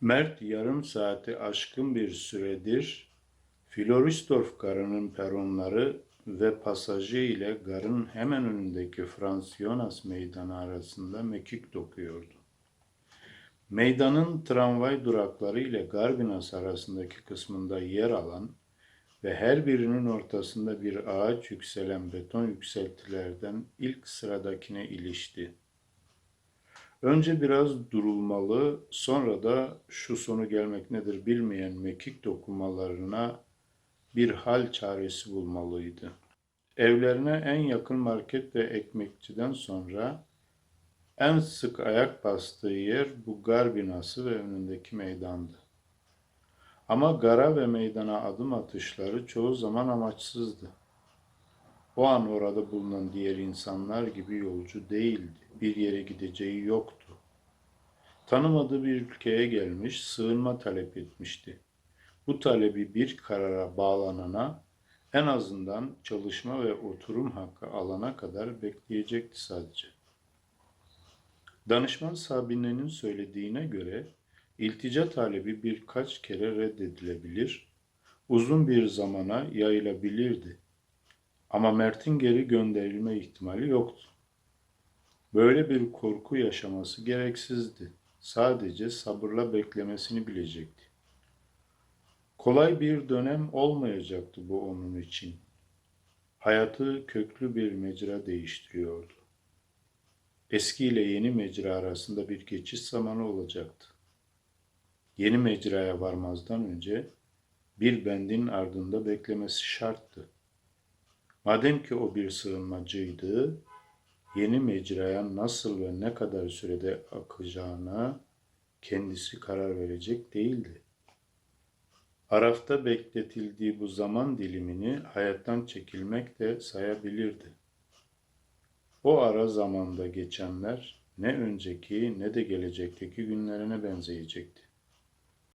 Mert yarım saati aşkın bir süredir Florisdorf garının peronları ve pasajı ile garın hemen önündeki Franz Jonas meydanı arasında mekik dokuyordu. Meydanın tramvay durakları ile Garbinas arasındaki kısmında yer alan ve her birinin ortasında bir ağaç yükselen beton yükseltilerden ilk sıradakine ilişti. Önce biraz durulmalı, sonra da şu sonu gelmek nedir bilmeyen mekik dokunmalarına bir hal çaresi bulmalıydı. Evlerine en yakın market ve ekmekçiden sonra en sık ayak bastığı yer bu gar binası ve önündeki meydandı. Ama gara ve meydana adım atışları çoğu zaman amaçsızdı. O an orada bulunan diğer insanlar gibi yolcu değildi. Bir yere gideceği yoktu. Tanımadığı bir ülkeye gelmiş, sığınma talep etmişti. Bu talebi bir karara bağlanana en azından çalışma ve oturum hakkı alana kadar bekleyecekti sadece. Danışman Sabine'nin söylediğine göre iltica talebi birkaç kere reddedilebilir, uzun bir zamana yayılabilirdi. Ama Mert'in geri gönderilme ihtimali yoktu. Böyle bir korku yaşaması gereksizdi. Sadece sabırla beklemesini bilecekti. Kolay bir dönem olmayacaktı bu onun için. Hayatı köklü bir mecra değiştiriyordu. Eski ile yeni mecra arasında bir geçiş zamanı olacaktı. Yeni mecraya varmazdan önce bir bendin ardında beklemesi şarttı. Madem ki o bir sığınmacıydı, yeni mecraya nasıl ve ne kadar sürede akacağına kendisi karar verecek değildi. Arafta bekletildiği bu zaman dilimini hayattan çekilmek de sayabilirdi. O ara zamanda geçenler ne önceki ne de gelecekteki günlerine benzeyecekti.